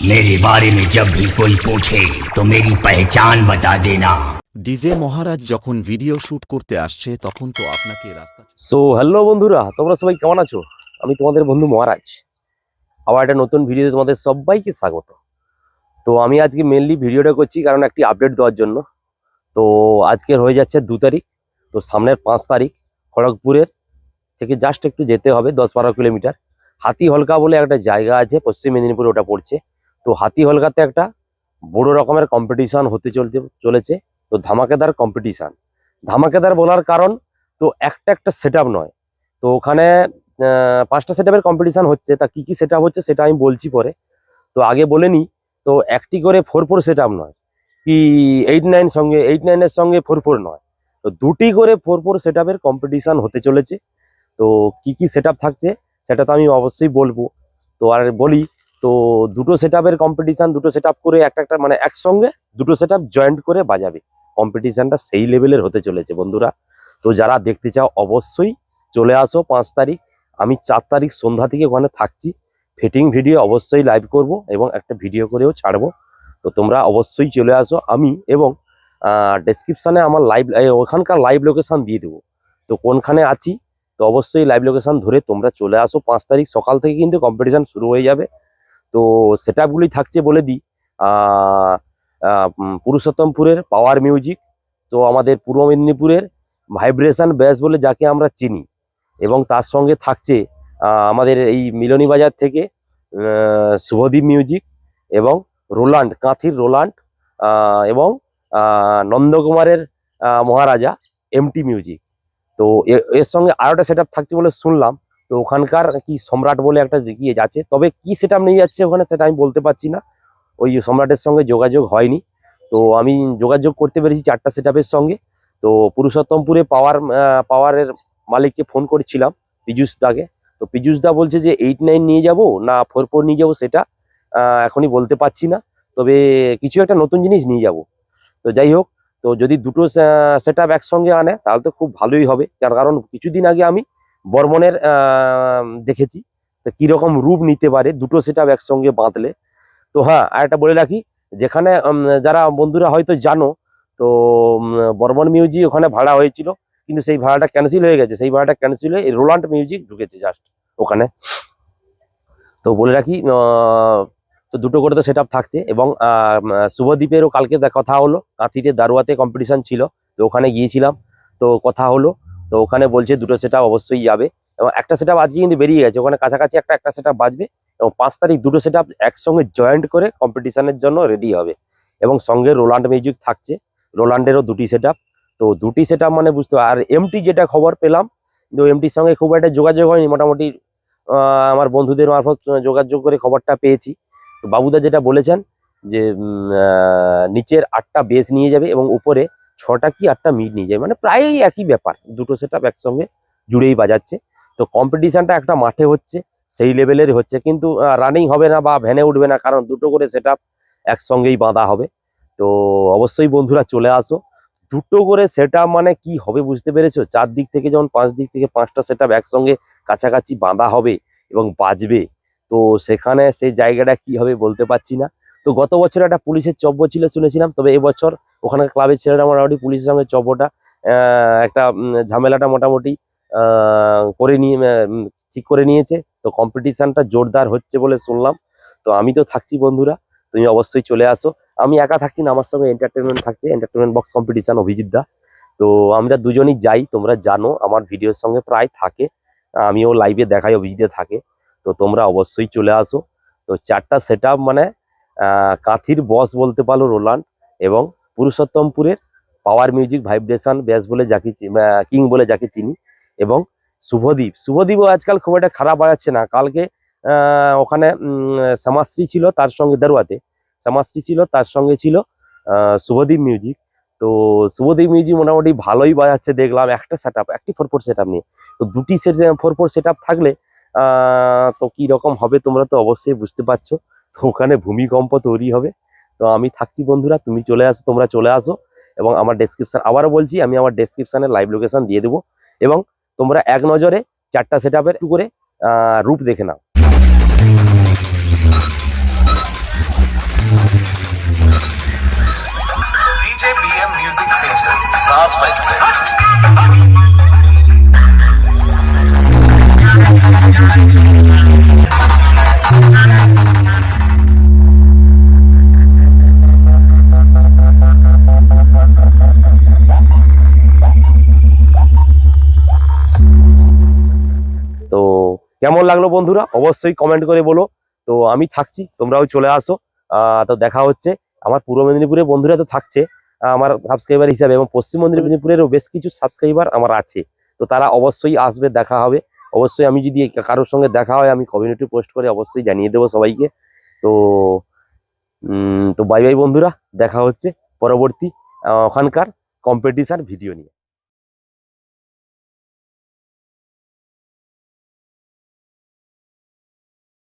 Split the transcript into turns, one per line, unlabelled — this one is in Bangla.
मेरे बारे में जब भी कोई पूछे तो मेरी पहचान बता देना
ডিজে মহারাজ যখন ভিডিও শুট করতে আসছে তখন তো আপনাকে রাস্তা
সো হ্যালো বন্ধুরা তোমরা সবাই কেমন আছো আমি তোমাদের বন্ধু মহারাজ আবার একটা নতুন ভিডিওতে তোমাদের সবাইকে স্বাগত তো আমি আজকে মেনলি ভিডিওটা করছি কারণ একটি আপডেট দেওয়ার জন্য তো আজকের হয়ে যাচ্ছে দু তারিখ তো সামনের পাঁচ তারিখ খড়গপুরের থেকে জাস্ট একটু যেতে হবে দশ বারো কিলোমিটার হাতি হলকা বলে একটা জায়গা আছে পশ্চিম মেদিনীপুরে ওটা পড়ছে তো হাতি হলকাতে একটা বড় রকমের কম্পিটিশন হতে চলতে চলেছে। তো ধামাকেদার কম্পিটিশান ধামাকেদার বলার কারণ, তো একটা একটা সেট নয়। তো ওখানে পাঁচটা সেট আপের কম্পিটিশন হচ্ছে। তা কি কি সেট হচ্ছে সেটা আমি বলছি পরে। তো আগে বলে নিই, তো একটি করে ফোর ফোর সেট নয়। কি এইট নাইন সঙ্গে এইট নাইনের সঙ্গে ফোর ফোর নয়। তো দুটি করে ফোর ফোর সেট আপের কম্পিটিশন হতে চলেছে। তো কি কি সেট থাকছে সেটা তো আমি অবশ্যই বলব। তো আর বলি তো দুটো সেট আপের কম্পিটিশন দুটো সেট করে একটা একটা মানে একসঙ্গে দুটো সেট জয়েন্ট করে বাজাবে। কম্পিটিশনটা সেই লেভেলের হতে চলেছে বন্ধুরা। তো যারা দেখতে চাও, অবশ্যই চলে আসো পাঁচ তারিখ। আমি চার তারিখ সন্ধ্যা থেকে ওখানে থাকছি। ফিটিং ভিডিও অবশ্যই লাইভ করব এবং একটা ভিডিও করেও ছাড়বো। তো তোমরা অবশ্যই চলে আসো। আমি এবং ডেসক্রিপশানে আমার লাইভ ওখানকার লাইভ লোকেশান দিয়ে দেবো। তো কোনখানে আছি? তো অবশ্যই লাইভ লোকেশান ধরে তোমরা চলে আসো পাঁচ তারিখ। সকাল থেকে কিন্তু কম্পিটিশান শুরু হয়ে যাবে। তো সেট থাকছে বলে দিই। পুরুষোত্তমপুরের পাওয়ার মিউজিক তো আমাদের পূর্ব মেদিনীপুরের ভাইব্রেশন ব্যাস বলে যাকে আমরা চিনি। এবং তার সঙ্গে থাকছে আমাদের এই মিলনী বাজার থেকে শুভদীপ মিউজিক এবং রোলান্ড কাঁথির রোলান্ড এবং নন্দকুমারের মহারাজা এমটি মিউজিক তো এর সঙ্গে আরোটা সেট আপ থাকছে বলে শুনলাম। তো ওখানকার কি সম্রাট বলে একটা গিয়ে যাচ্ছে। তবে কি সেট নিয়ে যাচ্ছে ওখানে সেটা আমি বলতে পারছি না। ওই সম্রাটের সঙ্গে যোগাযোগ হয়নি। তো আমি যোগাযোগ করতে পেরেছি চারটা সেট সঙ্গে। তো পুরুষোত্তমপুরে পাওয়ার পাওয়ারের মালিককে ফোন করেছিলাম পীযুষ দাকে। তো পীযুষ দা বলছে যে এইট নাইন নিয়ে যাব না ফোর ফোর নিয়ে যাব সেটা এখনই বলতে পারছি না। তবে কিছু একটা নতুন জিনিস নিয়ে যাব। তো যাই হোক, তো যদি দুটো সেট আপ একসঙ্গে আনে তাহলে তো খুব ভালোই হবে। তার কারণ কিছুদিন আগে আমি বর্মনের দেখেছি। তো কীরকম রূপ নিতে পারে, দুটো সেট একসঙ্গে বাঁধলে। তো হ্যাঁ আর একটা বলে রাখি, যেখানে যারা বন্ধুরা হয়তো জানো, তো বর্মন মিউজিক ওখানে ভাড়া হয়েছিল, কিন্তু সেই ভাড়াটা ক্যান্সেল হয়ে গেছে। সেই ভাড়াটা ক্যান্সেল হয়ে রোলান্ড মিউজিক ঢুকেছে জাস্ট ওখানে। তো বলে রাখি তো দুটো করে তো সেট থাকছে এবং শুভদ্বীপেরও কালকে কথা হলো, কাঁথিতে দারুয়াতে কম্পিটিশান ছিল, তো ওখানে গিয়েছিলাম, তো কথা হলো তো ওখানে বলছে দুটো সেট অবশ্যই যাবে এবং একটা সেট আজকে কিন্তু বেরিয়ে গেছে। ওখানে কাছাকাছি একটা একটা সেট বাজবে এবং পাঁচ তারিখ দুটো সেট একসঙ্গে জয়েন্ট করে কম্পিটিশনের জন্য রেডি হবে এবং সঙ্গে রোলান্ড মিউজিক থাকছে। রোলান্ডেরও দুটি সেট তো দুটি সেট মানে বুঝতে আর এমটি যেটা খবর পেলাম তো এমটির সঙ্গে খুব একটা যোগাযোগ হয়নি। মোটামুটি আমার বন্ধুদের মারফত যোগাযোগ করে খবরটা পেয়েছি। তো বাবুদা যেটা বলেছেন যে নিচের আটটা বেস নিয়ে যাবে এবং উপরে ছটা কি আটটা মিট নিয়ে যায়। মানে প্রায়ই একই ব্যাপার, দুটো সেট আপ একসঙ্গে জুড়েই বাজাচ্ছে। তো কম্পিটিশানটা একটা মাঠে হচ্ছে, সেই লেভেলের হচ্ছে। কিন্তু রানিং হবে না বা ভ্যানে উঠবে না, কারণ দুটো করে সেট আপ একসঙ্গেই বাঁধা হবে। তো অবশ্যই বন্ধুরা চলে আসো। দুটো করে সেট মানে কি হবে বুঝতে পেরেছ? চার দিক থেকে যেমন পাঁচ দিক থেকে পাঁচটা সেট আপ একসঙ্গে কাছাকাছি বাঁধা হবে এবং বাজবে। তো সেখানে সেই জায়গাটা কি হবে বলতে পারছি না। তো গত বছর একটা পুলিশের চব্য ছিল শুনেছিলাম, তবে এবছর ওখানে ক্লাবের ছেলেরা মোটামুটি পুলিশের সঙ্গে আহ, একটা ঝামেলাটা মোটামুটি করে নিয়ে ঠিক করে নিয়েছে। তো কম্পিটিশানটা জোরদার হচ্ছে বলে শুনলাম। তো আমি তো থাকছি বন্ধুরা তুমি অবশ্যই চলে আসো। আমি একা থাকছি না আমার সঙ্গে এন্টারটেনমেন্ট থাকছে entertainment box competition Abhijit da. তো আমরা দুজনই যাই তোমরা জানো আমার ভিডিওর সঙ্গে প্রায় থাকে। আমিও লাইভে দেখাই অভিজিতে থাকে। তো তোমরা অবশ্যই চলে আসো। তো চারটা সেট মানে কাঁথির বস বলতে পারো রোলান্ড এবং পুরুষোত্তমপুরের পাওয়ার মিউজিক ভাইব্রেশন ব্যাস বলে যাকে কিং বলে যাকে চিনি এবং শুভদ্বীপ শুভদ্বীপও আজকাল খুব একটা খারাপ বাজাচ্ছে না। কালকে ওখানে শ্যামাশ্রী ছিল তার সঙ্গে দারুয়াতে শ্যামাশ্রী ছিল, তার সঙ্গে ছিল শুভদ্বীপ মিউজিক তো শুভদ্বীপ মিউজিক মোটামুটি ভালোই বাজাচ্ছে দেখলাম। একটা সেট আপ একটি ফোর ফোর সেট আপ নিয়ে। তো দুটি set four four set up থাকলে তো কি রকম হবে তোমরা তো অবশ্যই বুঝতে পারছ। তো ওখানে ভূমিকম্প তৈরি হবে। তো আমি থাকছি বন্ধুরা তুমি চলে আসো তোমরা চলে আসো। এবং আমার ডেসক্রিপশান আবারও বলছি আমি আমার ডেসক্রিপশানে লাইভ লোকেশান দিয়ে দেবো। এবং তোমরা এক নজরে চারটা সেট আপের করে রূপ দেখে নাও।
Music Center,
Mike কেমন লাগল বন্ধুরা? অবশ্যই কমেন্ট করে বলো। তো আমি থাকছি, তোমরাও চলে আসো। তো দেখা হচ্ছে। আমার পূর্ব মেদিনীপুরের বন্ধুরা তো থাকছে। আমার সাবস্ক্রাইবার হিসাবে এবং পশ্চিম মেদিনীপুরেরও বেশ কিছু সাবস্ক্রাইবার আমার আছে। তো তারা অবশ্যই আসবে, দেখা হবে। অবশ্যই আমি যদি কারোর সঙ্গে দেখা হয়, আমি কমিউনিটি পোস্ট করে অবশ্যই জানিয়ে দেবো সবাইকে। তো তো বাই বাই বন্ধুরা। দেখা হচ্ছে পরবর্তী ওখানকার কম্পিটিশান ভিডিও নিয়ে।